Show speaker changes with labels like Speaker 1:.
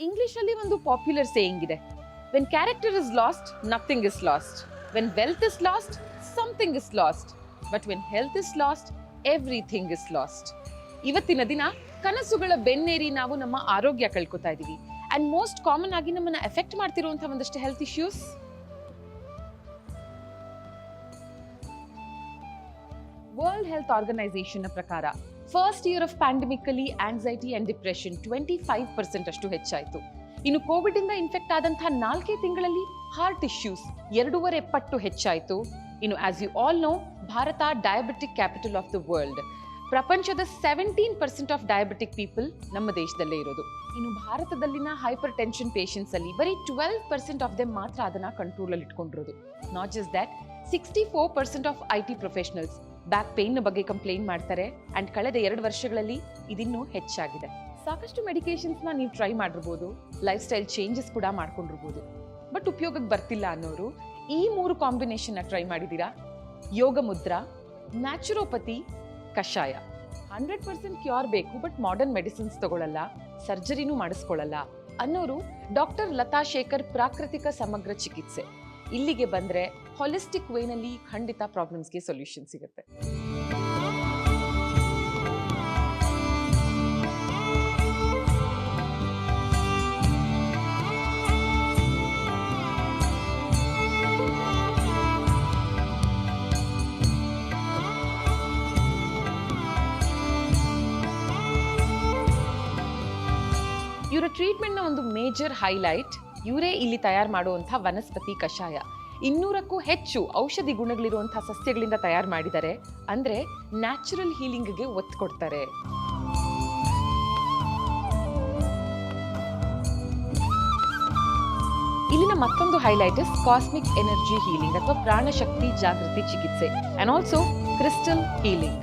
Speaker 1: ಇಂಗ್ಲಿಷಲ್ಲಿ ಒಂದು popular saying ಇದೆ. When character is lost nothing is lost when wealth is lost something is lost but when health is lost everything is lost ಇವತ್ತಿನ ದಿನ ಕನಸುಗಳ ಬೆನ್ನೇರಿ ನಾವು ನಮ್ಮ ಆರೋಗ್ಯ ಕಳ್ಕೊತಾ ಇದ್ದೀವಿ ಆ್ಯಂಡ್ ಮೋಸ್ಟ್ ಕಾಮನ್ ಆಗಿ ನಮ್ಮನ್ನು ಎಫೆಕ್ಟ್ ಮಾಡ್ತಿರುವಂತಹ ಒಂದಷ್ಟು health issues World Health Organisation ಪ್ರಕಾರ ಫಸ್ಟ್ ಇಯರ್ ಆಫ್ ಪ್ಯಾಂಡಮಿಕ್ ಅಲ್ಲಿ anxiety and depression twenty five percent ಅಷ್ಟು ಹೆಚ್ಚಾಯಿತು. ಇನ್ನು ಕೋವಿಡ್ ಇಂದ ಇನ್ಫೆಕ್ಟ್ ಆದಂತಹ ನಾಲ್ಕೇ ತಿಂಗಳಲ್ಲಿ ಹಾರ್ಟ್ ಇಶ್ಯೂಸ್ ಎರಡೂವರೆ ಪಟ್ಟು ಹೆಚ್ಚಾಯಿತು. ಇನ್ನು as you all know Bharat diabetic capital of the world ಪ್ರಪಂಚದ seventeen percent of diabetic people ನಮ್ಮ ದೇಶದಲ್ಲೇ ಇರೋದು. ಇನ್ನು ಭಾರತದಲ್ಲಿನ ಹೈಪರ್ ಟೆನ್ಷನ್ ಪೇಷಂಟ್ಸ್ ಅಲ್ಲಿ ಬರೀ ಟ್ವೆಲ್ವ್ ಪರ್ಸೆಂಟ್ ಆಫ್ ದೆಮ್ ಮಾತ್ರ ಅದನ್ನ ಕಂಟ್ರೋಲ್ ಅಲ್ಲಿ ಇಟ್ಕೊಂಡಿರೋದು not just that sixty four percent of I T professionals back pain ಬಗ್ಗೆ ಕಂಪ್ಲೇಂಟ್ ಮಾಡ್ತಾರೆ. ಅಂಡ್ ಕಳೆದ ಎರಡು ವರ್ಷಗಳಲ್ಲಿ ಇದಿನ್ನೂ ಹೆಚ್ಚಾಗಿದೆ. ಸಾಕಷ್ಟು ಮೆಡಿಕೇಶನ್ಸ್ನ ನೀವು ಟ್ರೈ ಮಾಡಿರ್ಬೋದು. ಲೈಫ್ ಸ್ಟೈಲ್ ಚೇಂಜಸ್ ಕೂಡ ಮಾಡ್ಕೊಂಡಿರ್ಬೋದು. ಬಟ್ ಉಪಯೋಗಕ್ಕೆ ಬರ್ತಿಲ್ಲ ಅನ್ನೋರು ಈ ಮೂರು ಕಾಂಬಿನೇಷನ್ ಟ್ರೈ ಮಾಡಿದ್ದೀರಾ ಯೋಗ ಮುದ್ರಾ ನ್ಯಾಚುರೋಪತಿ ಕಷಾಯ. ಹಂಡ್ರೆಡ್ ಪರ್ಸೆಂಟ್ ಕ್ಯೂರ್ ಬೇಕು ಬಟ್ ಮಾಡರ್ನ್ ಮೆಡಿಸಿನ್ಸ್ ತಗೊಳ್ಳಲ್ಲ ಸರ್ಜರಿನೂ ಮಾಡಿಸ್ಕೊಳ್ಳಲ್ಲ ಅನ್ನೋರು ಡಾಕ್ಟರ್ ಲತಾ ಶೇಖರ್ ಪ್ರಾಕೃತಿಕ ಸಮಗ್ರ ಚಿಕಿತ್ಸೆ. ಇಲ್ಲಿಗೆ ಬಂದ್ರೆ ಹಾಲಿಸ್ಟಿಕ್ ವೇನಲ್ಲಿ ಖಂಡಿತ ಪ್ರಾಬ್ಲಮ್ಸ್ಗೆ ಸೊಲ್ಯೂಷನ್ ಸಿಗುತ್ತೆ. ಇವರ ಟ್ರೀಟ್ಮೆಂಟ್ನ ಒಂದು ಮೇಜರ್ ಹೈಲೈಟ್ ಇವರೇ ಇಲ್ಲಿ ತಯಾರು ಮಾಡುವಂಥ ವನಸ್ಪತಿ ಕಷಾಯ. ಇನ್ನೂರಕ್ಕೂ ಹೆಚ್ಚು ಔಷಧಿ ಗುಣಗಳಿರುವಂಥ ಸಸ್ಯಗಳಿಂದ ತಯಾರು ಮಾಡಿದ್ದಾರೆ. ಅಂದ್ರೆ ನ್ಯಾಚುರಲ್ ಹೀಲಿಂಗ್ಗೆ ಒತ್ತು ಕೊಡ್ತಾರೆ. ಇಲ್ಲಿನ ಮತ್ತೊಂದು highlight is cosmic energy healing ಅಥವಾ ಪ್ರಾಣಶಕ್ತಿ ಜಾಗೃತಿ ಚಿಕಿತ್ಸೆ ಅಂಡ್ ಆಲ್ಸೋ ಕ್ರಿಸ್ಟಲ್ ಹೀಲಿಂಗ್